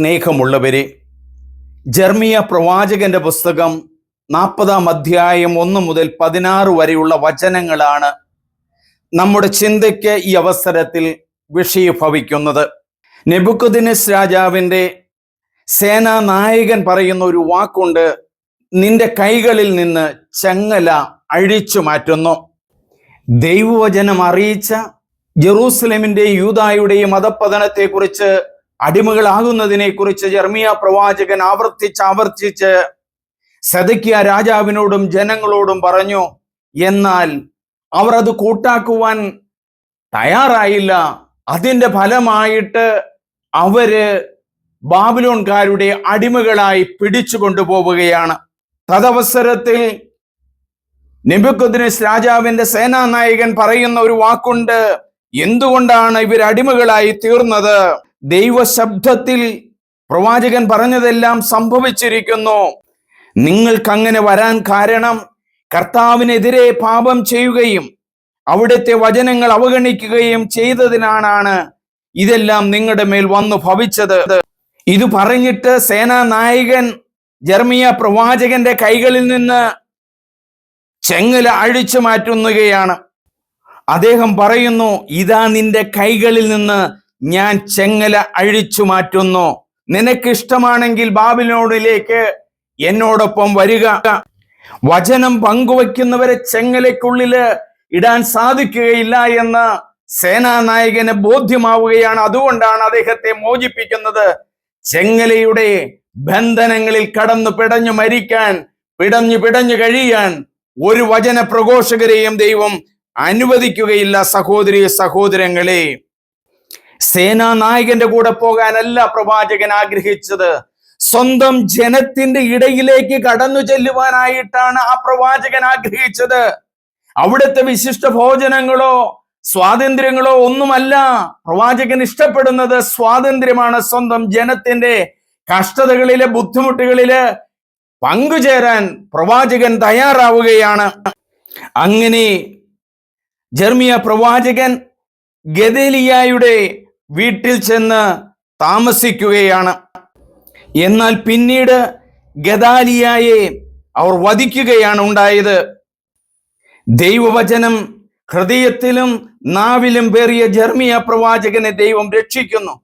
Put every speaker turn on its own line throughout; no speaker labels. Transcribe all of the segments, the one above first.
സ്നേഹമുള്ളവരെ ജർമിയ പ്രവാചകന്റെ പുസ്തകം നാൽപ്പതാം അധ്യായം ഒന്ന് മുതൽ പതിനാറ് വരെയുള്ള വചനങ്ങളാണ് നമ്മുടെ ചിന്തയ്ക്ക് ഈ അവസരത്തിൽ വിഷയഭവിക്കുന്നത്. നെബുക്കുദിനസ് രാജാവിന്റെ സേനാനായകൻ പറയുന്ന ഒരു വാക്കുണ്ട് നിന്റെ കൈകളിൽ നിന്ന് ചങ്ങല അഴിച്ചു മാറ്റുന്നു. ദൈവവചനം അറിയിച്ച ജെറൂസലേമിന്റെയും യൂതായുടെയും മതപതനത്തെക്കുറിച്ച് അടിമകളാകുന്നതിനെക്കുറിച്ച് ജർമിയ പ്രവാചകൻ ആവർത്തിച്ച് ആവർത്തിച്ച് സദക്കിയ രാജാവിനോടും ജനങ്ങളോടും പറഞ്ഞു എന്നാൽ അവർ അത് കൂട്ടാക്കുവാൻ തയ്യാറായില്ല. അതിന്റെ ഫലമായിട്ട് അവർ ബാബിലോൺകാരുടെ അടിമകളായി പിടിച്ചു കൊണ്ടുപോവുകയാണ്. തദവസരത്തിൽ നെബുക്കുദ്നസ് രാജാവിന്റെ സേനാനായകൻ പറയുന്ന ഒരു വാക്കുണ്ട് എന്തുകൊണ്ടാണ് ഇവർ അടിമകളായി തീർന്നത്? ദൈവശബ്ദത്തിൽ പ്രവാചകൻ പറഞ്ഞതെല്ലാം സംഭവിച്ചിരിക്കുന്നു. നിങ്ങൾക്കങ്ങനെ വരാൻ കാരണം കർത്താവിനെതിരെ പാപം ചെയ്യുകയും അവിടുത്തെ വചനങ്ങൾ അവഗണിക്കുകയും ചെയ്തതിനാണ് ഇതെല്ലാം നിങ്ങളുടെ മേൽ വന്നു ഭവിച്ചത്. ഇത് പറഞ്ഞിട്ട് സേനാ നായകൻ ജർമിയ പ്രവാചകന്റെ കൈകളിൽ നിന്ന് ചെങ്ങല അഴിച്ചു മാറ്റുന്നുകയാണ്. അദ്ദേഹം പറയുന്നു ഇതാ നിന്റെ കൈകളിൽ നിന്ന് ഞാൻ ചെങ്ങല അഴിച്ചു മാറ്റുന്നു. നിനക്കിഷ്ടമാണെങ്കിൽ ബാബിലോണിലേക്ക് എന്നോടൊപ്പം വരിക. വചനം പങ്കുവയ്ക്കുന്നവരെ ചെങ്ങലയ്ക്കുള്ളിൽ ഇടാൻ സാധിക്കുകയില്ല എന്ന് സേനാനായകന് ബോധ്യമാവുകയാണ്. അതുകൊണ്ടാണ് അദ്ദേഹത്തെ മോചിപ്പിക്കുന്നത്. ചെങ്ങലയുടെ ബന്ധനങ്ങളിൽ കടന്നു പിടഞ്ഞു മരിക്കാൻ പിടഞ്ഞു പിടഞ്ഞു കഴിയാൻ ഒരു വചന പ്രഘോഷകരെയും ദൈവം അനുവദിക്കുകയില്ല. സഹോദരി സഹോദരങ്ങളെ. സേനാനായകന്റെ കൂടെ പോകാനല്ല പ്രവാചകൻ ആഗ്രഹിച്ചത്. സ്വന്തം ജനത്തിന്റെ ഇടയിലേക്ക് കടന്നു ചെല്ലുവാനായിട്ടാണ് ആ പ്രവാചകൻ ആഗ്രഹിച്ചത്. അവിടുത്തെ വിശിഷ്ട ഭോജനങ്ങളോ സ്വാതന്ത്ര്യങ്ങളോ ഒന്നുമല്ല. പ്രവാചകൻ ഇഷ്ടപ്പെടുന്നത് സ്വാതന്ത്ര്യമാണ് സ്വന്തം ജനത്തിന്റെ കഷ്ടതകളിലെ ബുദ്ധിമുട്ടുകളിൽ പങ്കുചേരാൻ പ്രവാചകൻ തയ്യാറാവുകയാണ്. അങ്ങനെ ജർമിയ പ്രവാചകൻ ഗദേലിയായുടെ വീട്ടിൽ ചെന്ന് താമസിക്കുകയാണ്. എന്നാൽ പിന്നീട് ഗദാലിയായെ അവർ വധിക്കുകയാണ് ഉണ്ടായത്. ദൈവവചനം ഹൃദയത്തിലും നാവിലും പേറിയ ജർമിയ പ്രവാചകനെ ദൈവം രക്ഷിക്കുന്നു.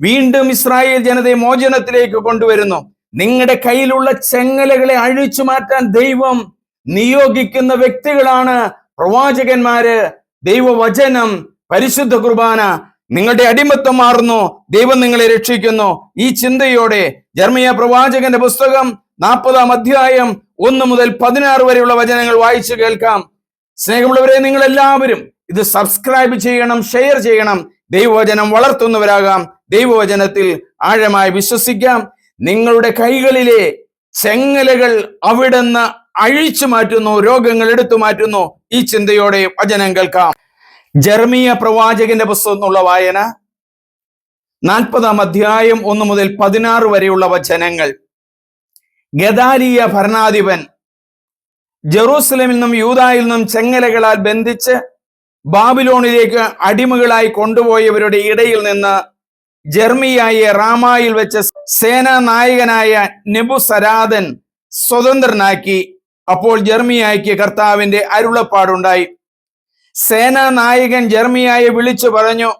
വീണ്ടും ഇസ്രായേൽ ജനതയെ മോചനത്തിലേക്ക് കൊണ്ടുവരുന്നു. നിങ്ങളുടെ കയ്യിലുള്ള ചെങ്ങലകളെ അഴിച്ചു മാറ്റാൻ ദൈവം നിയോഗിക്കുന്ന വ്യക്തികളാണ് പ്രവാചകന്മാര്. ദൈവവചനം പരിശുദ്ധ കുർബാന നിങ്ങളുടെ അടിമത്തം മാറുന്നു. ദൈവം നിങ്ങളെ രക്ഷിക്കുന്നു. ഈ ചിന്തയോടെ ജർമ്മിയ പ്രവാചകന്റെ പുസ്തകം നാൽപ്പതാം അധ്യായം ഒന്ന് മുതൽ പതിനാറ് വരെയുള്ള വചനങ്ങൾ വായിച്ചു കേൾക്കാം. സ്നേഹമുള്ളവരെ നിങ്ങൾ എല്ലാവരും ഇത് സബ്സ്ക്രൈബ് ചെയ്യണം ഷെയർ ചെയ്യണം. ദൈവവചനം വളർത്തുന്നവരാകാം. ദൈവവചനത്തിൽ ആഴമായി വിശ്വസിക്കാം. നിങ്ങളുടെ കൈകളിലെ ചെങ്ങലകൾ അവിടുന്ന് അഴിച്ചു മാറ്റുന്നു രോഗങ്ങൾ എടുത്തു മാറ്റുന്നു. ഈ ചിന്തയോടെ വചനം കേൾക്കാം. ജർമിയ പ്രവാചകന്റെ പുസ്തകം എന്നുള്ള വായന. നാൽപ്പതാം അധ്യായം ഒന്ന് മുതൽ പതിനാറ് വരെയുള്ള വചനങ്ങൾ ഗദാലിയ ഭരണാധിപൻ ജെറൂസലമിൽ നിന്നും യൂതായിൽ നിന്നും ചെങ്ങലകളാൽ ബന്ധിച്ച് ബാബിലോണിലേക്ക് അടിമകളായി കൊണ്ടുപോയവരുടെ ഇടയിൽ നിന്ന് ജർമിയായ റാമായിൽ വെച്ച് സേനാനായകനായ നായകനായ നെബുസരാദൻ സ്വതന്ത്രനാക്കി. അപ്പോൾ ജർമിയായ്ക്ക് കർത്താവിന്റെ അരുളപ്പാടുണ്ടായി. സേനാ നായകൻ ജർമിയായെ വിളിച്ചു പറഞ്ഞു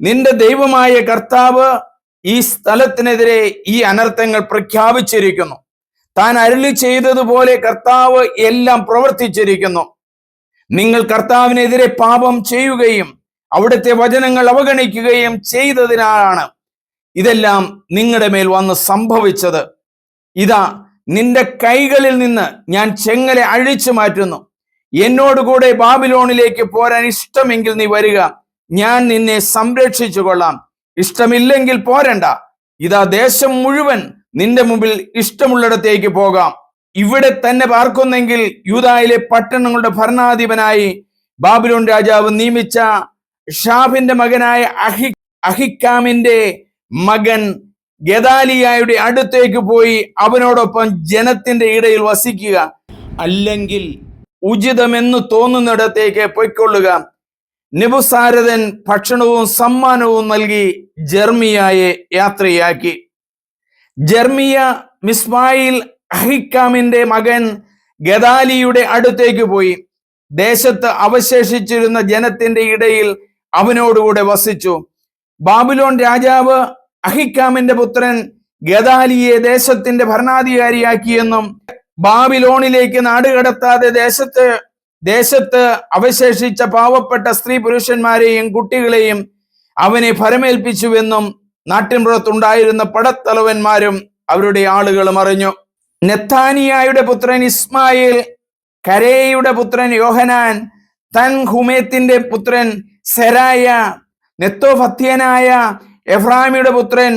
നിന്റെ ദൈവമായ കർത്താവ് ഈ സ്ഥലത്തിനെതിരെ ഈ അനർത്ഥങ്ങൾ പ്രഖ്യാപിച്ചിരിക്കുന്നു. താൻ അരുളി ചെയ്തതുപോലെ കർത്താവ് എല്ലാം പ്രവർത്തിച്ചിരിക്കുന്നു. നിങ്ങൾ കർത്താവിനെതിരെ പാപം ചെയ്യുകയും അവിടുത്തെ വചനങ്ങൾ അവഗണിക്കുകയും ചെയ്തതിനാലാണ് ഇതെല്ലാം നിങ്ങളുടെ മേൽ വന്ന് സംഭവിച്ചത്. ഇതാ നിന്റെ കൈകളിൽ നിന്ന് ഞാൻ ചെങ്ങലെ അഴിച്ചു മാറ്റുന്നു. എന്നോടുകൂടെ ബാബിലോണിലേക്ക് പോരാൻ ഇഷ്ടമെങ്കിൽ നീ വരിക. ഞാൻ നിന്നെ സംരക്ഷിച്ചു കൊള്ളാം ഇഷ്ടമില്ലെങ്കിൽ പോരണ്ട. ഇതാ ദേശം മുഴുവൻ നിന്റെ മുമ്പിൽ ഇഷ്ടമുള്ളിടത്തേക്ക് പോകാം. ഇവിടെ തന്നെ പാർക്കുന്നെങ്കിൽ യൂതായിലെ പട്ടണങ്ങളുടെ ഭരണാധിപനായി ബാബിലോൺ രാജാവ് നിയമിച്ച ഷാഫിന്റെ മകനായ അഹി അഹിക്കാമിന്റെ മകൻ ഗദാലിയായുടെ അടുത്തേക്ക് പോയി അവനോടൊപ്പം ജനത്തിന്റെ ഇടയിൽ വസിക്കുക. അല്ലെങ്കിൽ ഉചിതമെന്ന് തോന്നുന്നിടത്തേക്ക് പൊയ്ക്കൊള്ളുക. നിബുസാരദൻ ഭക്ഷണവും സമ്മാനവും നൽകി ജർമിയായെ യാത്രയാക്കി. ജർമിയ മിസ്മായിൽ അഹിക്കാമിന്റെ മകൻ ഗദാലിയുടെ അടുത്തേക്ക് പോയി. ദേശത്ത് അവശേഷിച്ചിരുന്ന ജനത്തിന്റെ ഇടയിൽ അവനോടുകൂടെ വസിച്ചു. ബാബുലോൺ രാജാവ് അഹിക്കാമിന്റെ പുത്രൻ ഗദാലിയെ ദേശത്തിന്റെ ഭരണാധികാരിയാക്കിയെന്നും ബാബിലോണിലേക്ക് നാടുകടത്താതെ ദേശത്ത് ദേശത്ത് അവശേഷിച്ച പാവപ്പെട്ട സ്ത്രീ പുരുഷന്മാരെയും കുട്ടികളെയും അവനെ ഫരമേൽപ്പിച്ചുവെന്നും നാട്ടിൻപുറത്തുണ്ടായിരുന്ന പടത്തലവന്മാരും അവരുടെ ആളുകളും അറിഞ്ഞു. നെത്താനിയായുടെ പുത്രൻ ഇസ്മായിൽ കരേയുടെ പുത്രൻ യോഹനാൻ തൻ ഹുമേത്തിന്റെ പുത്രൻ സെരായ നെത്തോഫത്യനായ എഫ്രാമിയുടെ പുത്രൻ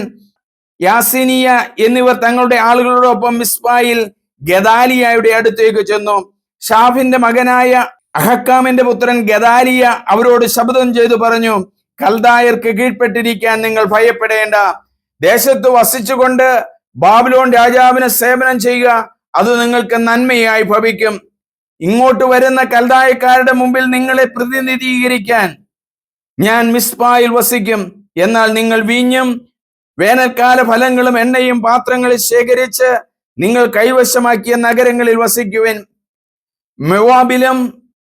യാസിനിയ എന്നിവർ തങ്ങളുടെ ആളുകളോടൊപ്പം ഇസ്മായിൽ ഗദാലിയയുടെ അടുത്തേക്ക് ചെന്നു. ഷാഫിന്റെ മകനായ അഹക്കാമിന്റെ പുത്രൻ ഗദാലിയ അവരോട് ശബ്ദം ചെയ്തു പറഞ്ഞു കൽദായർക്ക് കീഴ്പ്പെട്ടിരിക്കാൻ നിങ്ങൾ ഭയപ്പെടേണ്ട. ദേശത്ത് വസിച്ചുകൊണ്ട് ബാബിലോൺ രാജാവിനെ സേവനം ചെയ്യുക അത് നിങ്ങൾക്ക് നന്മയായി ഭവിക്കും. ഇങ്ങോട്ട് വരുന്ന കൽദായക്കാരുടെ മുമ്പിൽ നിങ്ങളെ പ്രതിനിധീകരിക്കാൻ ഞാൻ മിസ്പായിൽ വസിക്കും. എന്നാൽ നിങ്ങൾ വീഞ്ഞും വേനൽക്കാല ഫലങ്ങളും എണ്ണയും പാത്രങ്ങളിൽ ശേഖരിച്ച് നിങ്ങൾ കൈവശമാക്കിയ നഗരങ്ങളിൽ വസിക്കുവിൻ. മെവാബിലും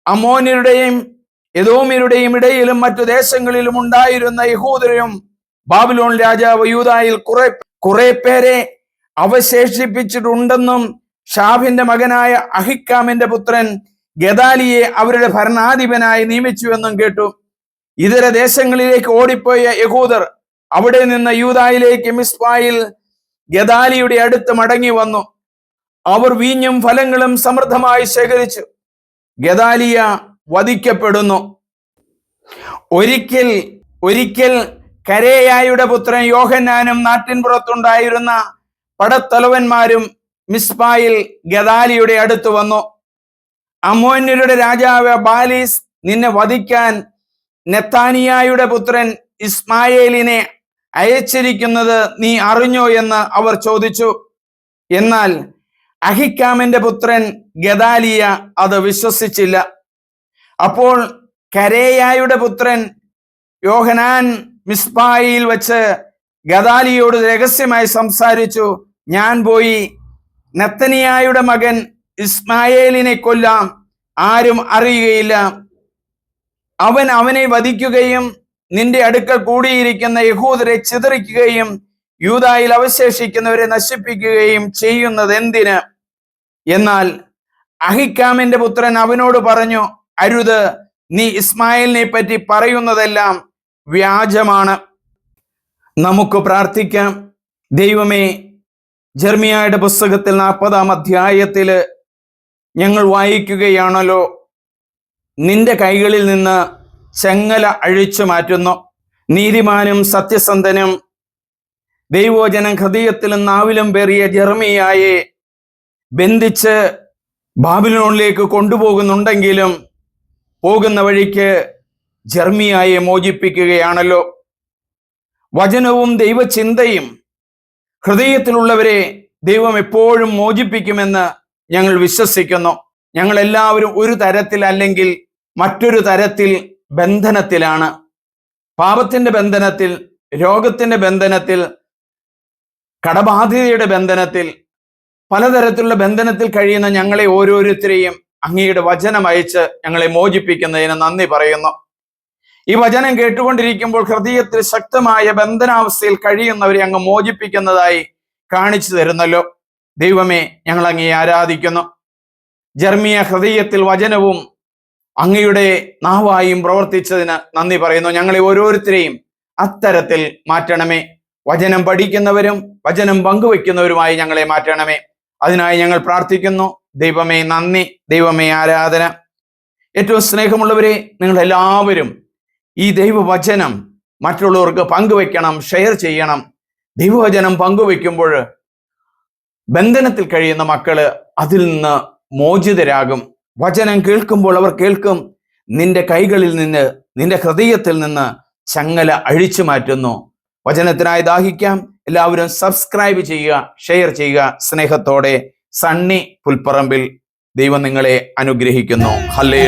അമോനിയുടെയും യദോമിയുടെയും ഇടയിലും മറ്റു ദേശങ്ങളിലും ഉണ്ടായിരുന്ന യഹൂദരും ബാബിലോൺ രാജാവ് യൂതായിൽ കുറെ കുറെ പേരെ അവശേഷിപ്പിച്ചിട്ടുണ്ടെന്നും ഷാഫിന്റെ മകനായ അഹിക്കാമിന്റെ പുത്രൻ ഗദാലിയെ അവരുടെ ഭരണാധിപനായി നിയമിച്ചുവെന്നും കേട്ടു. ഇതര ദേശങ്ങളിലേക്ക് ഓടിപ്പോയ യഹൂദർ അവിടെ നിന്ന് യൂതായിലേക്ക് മിസ്ബായിൽ ഗദാലിയുടെ അടുത്ത് മടങ്ങി വന്നു. അവർ വീഞ്ഞും ഫലങ്ങളും സമൃദ്ധമായി ശേഖരിച്ചു. ഗദാലിയ വധിക്കപ്പെടുന്നു. ഒരിക്കൽ ഒരിക്കൽ കരേയായുടെ പുത്രൻ യോഹന്നാനും നാട്ടിൻപുറത്തുണ്ടായിരുന്ന പടത്തലവന്മാരും മിസ്ബായിൽ ഗദാലിയുടെ അടുത്ത് വന്നു. അമോന്യരുടെ രാജാവ് ബാലിസ് നിന്നെ വധിക്കാൻ നെത്താനിയായുടെ പുത്രൻ ഇസ്മായേലിനെ അയച്ചിരിക്കുന്നത് നീ അറിഞ്ഞോ എന്ന് അവർ ചോദിച്ചു. എന്നാൽ അഹിക്കാമിന്റെ പുത്രൻ ഗദാലിയ അത് വിശ്വസിച്ചില്ല. അപ്പോൾ കരേയായുടെ പുത്രൻ യോഹനാൻ മിസ്ബായിൽ വച്ച് ഗദാലിയോട് രഹസ്യമായി സംസാരിച്ചു ഞാൻ പോയി നത്തനിയായുടെ മകൻ ഇസ്മായേലിനെ കൊല്ലാം ആരും അറിയുകയില്ല. അവൻ അവനെ വധിക്കുകയും നിന്റെ അടുക്കൽ കൂടിയിരിക്കുന്ന യഹൂദരെ ചിതറിക്കുകയും യൂതായിൽ അവശേഷിക്കുന്നവരെ നശിപ്പിക്കുകയും ചെയ്യുന്നത് എന്തിന്? എന്നാൽ അഹിക്കാമിന്റെ പുത്രൻ അവനോട് പറഞ്ഞു അരുത് നീ ഇസ്മായിലിനെ പറ്റി പറയുന്നതെല്ലാം വ്യാജമാണ്. നമുക്ക് പ്രാർത്ഥിക്കാം. ദൈവമേ ജർമിയായുടെ പുസ്തകത്തിൽ നാൽപ്പതാം അധ്യായത്തിൽ ഞങ്ങൾ വായിക്കുകയാണല്ലോ നിന്റെ കൈകളിൽ നിന്ന് ചെങ്ങല അഴിച്ചു മാറ്റുന്നു. നീതിമാനും സത്യസന്ധനും ദൈവോജനം ഹൃദയത്തിലും നാവിലും പേറിയ ജെർമിയായെ ബന്ധിച്ച് ബാബിലോണിലേക്ക് കൊണ്ടുപോകുന്നുണ്ടെങ്കിലും പോകുന്ന വഴിക്ക് ജർമിയായെ മോചിപ്പിക്കുകയാണല്ലോ. വചനവും ദൈവചിന്തയും ഹൃദയത്തിലുള്ളവരെ ദൈവം എപ്പോഴും മോചിപ്പിക്കുമെന്ന് ഞങ്ങൾ വിശ്വസിക്കുന്നു. ഞങ്ങൾ എല്ലാവരും ഒരു തരത്തിൽ അല്ലെങ്കിൽ മറ്റൊരു തരത്തിൽ ബന്ധനത്തിലാണ്. പാപത്തിന്റെ ബന്ധനത്തിൽ രോഗത്തിന്റെ ബന്ധനത്തിൽ കടബാധ്യതയുടെ ബന്ധനത്തിൽ പലതരത്തിലുള്ള ബന്ധനത്തിൽ കഴിയുന്ന ഞങ്ങളെ ഓരോരുത്തരെയും അങ്ങയുടെ വചനം അയച്ച് ഞങ്ങളെ മോചിപ്പിക്കുന്നതിന് നന്ദി പറയുന്നു. ഈ വചനം കേട്ടുകൊണ്ടിരിക്കുമ്പോൾ ഹൃദയത്തിൽ ശക്തമായ ബന്ധനാവസ്ഥയിൽ കഴിയുന്നവരെ അങ്ങ് മോചിപ്പിക്കുന്നതായി കാണിച്ചു തരുന്നല്ലോ. ദൈവമേ ഞങ്ങൾ അങ്ങേ ആരാധിക്കുന്നു. ജർമിയ ഹൃദയത്തിൽ വചനവും അങ്ങയുടെ നാവായും പ്രവർത്തിച്ചതിന് നന്ദി പറയുന്നു. ഞങ്ങളെ ഓരോരുത്തരെയും അത്തരത്തിൽ മാറ്റണമേ. വചനം പഠിക്കുന്നവരും വചനം പങ്കുവെക്കുന്നവരുമായി ഞങ്ങളെ മാറ്റണമേ. അതിനായി ഞങ്ങൾ പ്രാർത്ഥിക്കുന്നു. ദൈവമേ നന്ദി ദൈവമേ ആരാധന. ഏറ്റവും സ്നേഹമുള്ളവരെ നിങ്ങൾ എല്ലാവരും ഈ ദൈവവചനം മറ്റുള്ളവർക്ക് പങ്കുവെക്കണം ഷെയർ ചെയ്യണം. ദൈവവചനം പങ്കുവെക്കുമ്പോൾ ബന്ധനത്തിൽ കഴിയുന്ന മക്കൾ അതിൽ നിന്ന് മോചിതരാകും. വചനം കേൾക്കുമ്പോൾ അവർ കേൾക്കും നിന്റെ കൈകളിൽ നിന്ന് നിന്റെ ഹൃദയത്തിൽ നിന്ന് ചങ്ങല അഴിച്ചു മാറ്റുന്നു. വചനത്തിനായി ദാഹിക്കാം. എല്ലാവരും സബ്സ്ക്രൈബ് ചെയ്യുക ഷെയർ ചെയ്യുക സ്നേഹത്തോടെ. സണ്ണി പുൽപ്പറമ്പിൽ ദൈവം നിങ്ങളെ അനുഗ്രഹിക്കുന്നു. ഹല്ലേ